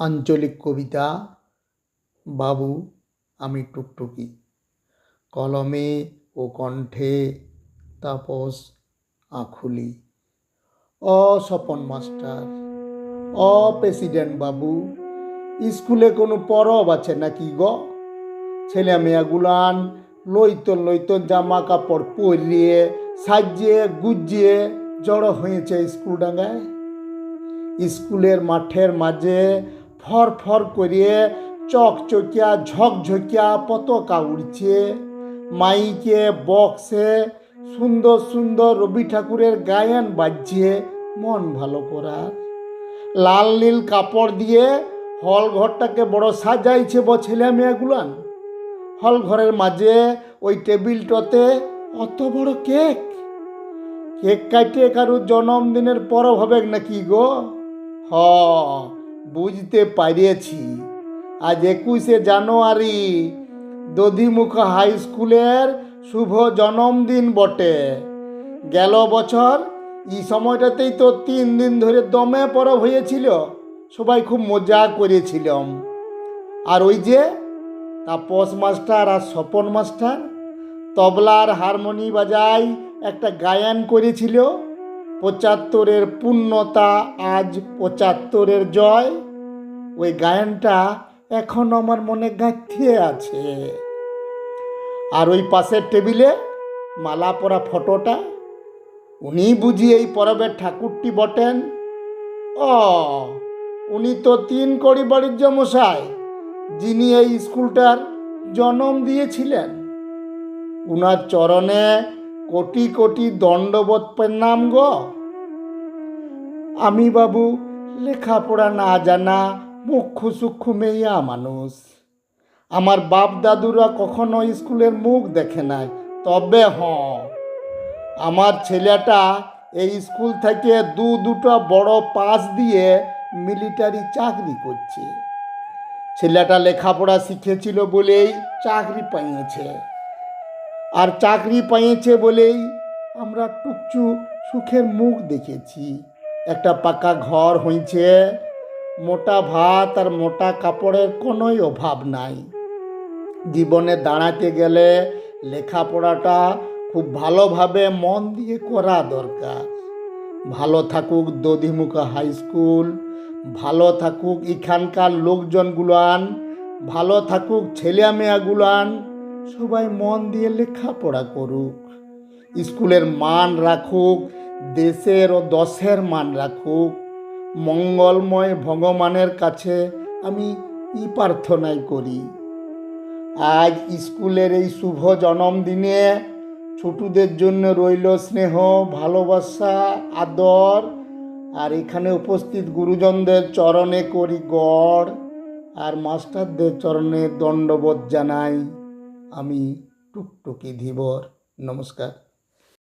আঞ্চলিক কবিতা, বাবু, আমি টুকটুকি। কলমে ও কণ্ঠে তাপস আঁখুলি। অ, স্বপন মাস্টার। অ, প্রেসিডেন্ট বাবু, স্কুলে কোনো পরব আছে নাকি গ? ছেলে মেয়েগুলান লইতন লইতন জামা কাপড় পরিয়ে, সাজিয়ে, গুজিয়ে জড়ো হয়েছে স্কুল ডাঙ্গায়। স্কুলের মাঠের মাঝে ফর ফর করিয়ে চকচকিয়া ঝকঝকিয়া পতাকা উড়ছে। মাইকে, বক্সে সুন্দর সুন্দর রবি ঠাকুরের গায়ন বাজছে, মন ভালো করার। লাল নীল কাপড় দিয়ে হল ঘরটাকে বড় সাজাইছে ব ছেলে মেয়েগুলান। হল ঘরের মাঝে ওই টেবিলটাতে অত বড় কেক। কেক কাটে কারুর জন্মদিনের পরব হবে নাকি গো? হ বুঝতে পারিয়েছি। আজ একুশে জানুয়ারি, দধিমুখ হাই স্কুলের শুভ জন্মদিন বটে। গেল বছর, এই সময়টাতেই তো তিন দিন ধরে দমে পরব হয়েছিল। সবাই খুব মজা করেছিলাম। আর ওই যে, তা তাপস মাস্টার আর স্বপন মাস্টার, তবলার হারমোনি বাজায় একটা গায়ন করেছিল। পঁচাত্তরের পূর্ণতা আজ পঁচাত্তরের জয়। ওই গায়নটা এখন আমার মনে গাঁথিয়ে আছে। আর ওই পাশের টেবিলে মালা পরা ফটোটা, উনি বুঝি এই পরবের ঠাকুরটি বটেন? ও, উনি তো তিন কড়ি বাড়ির মশাই যিনি এই স্কুলটার জন্ম দিয়েছিলেন। উনার চরণে কোটি কোটি দণ্ডবোধ নাম গো। আমি বাবু, লেখাপড়া না জানা, মুখ্য সূক্ষ্ম মেয়া মানুষ। আমার বাপ দাদুরা কখনো স্কুলের মুখ দেখে নাই, তবে হ আমার ছেলেটা এই স্কুল থেকে দু দুটো বড় পাস দিয়ে মিলিটারি চাকরি করছে। ছেলেটা লেখাপড়া শিখেছিল বলেই চাকরি পাইয়েছে আর চাকরি পাইয়েছে বলেই আমরা টুকচু সুখের মুখ দেখেছি। একটা পাকা ঘর হয়েছে মোটা ভাত আর মোটা কাপড়ের কোনোই অভাব নাই। জীবনে দাঁড়াতে গেলে লেখাপড়াটা খুব ভালোভাবে মন দিয়ে করা দরকার। ভালো থাকুক দধিমুখা হাই স্কুল, ভালো থাকুক এখানকার লোকজনগুলান, ভালো থাকুক ছেলে মেয়াগুলান সবাই মন দিয়ে লেখাপড়া করুক। স্কুলের মান রাখুক, দেশের ও দশের মান রাখুক। মঙ্গলময় ভগবানের কাছে আমি ই প্রার্থনাই করি। আজ স্কুলের এই শুভ জন্মদিনে ছোটদের জন্য রইল স্নেহ, ভালোবাসা, আদর। আর এখানে উপস্থিত গুরুজনদের চরণে করি গড়। আর মাস্টারদের চরণে দণ্ডবোধ জানাই। আমি টুকটুকি ধীবর নমস্কার।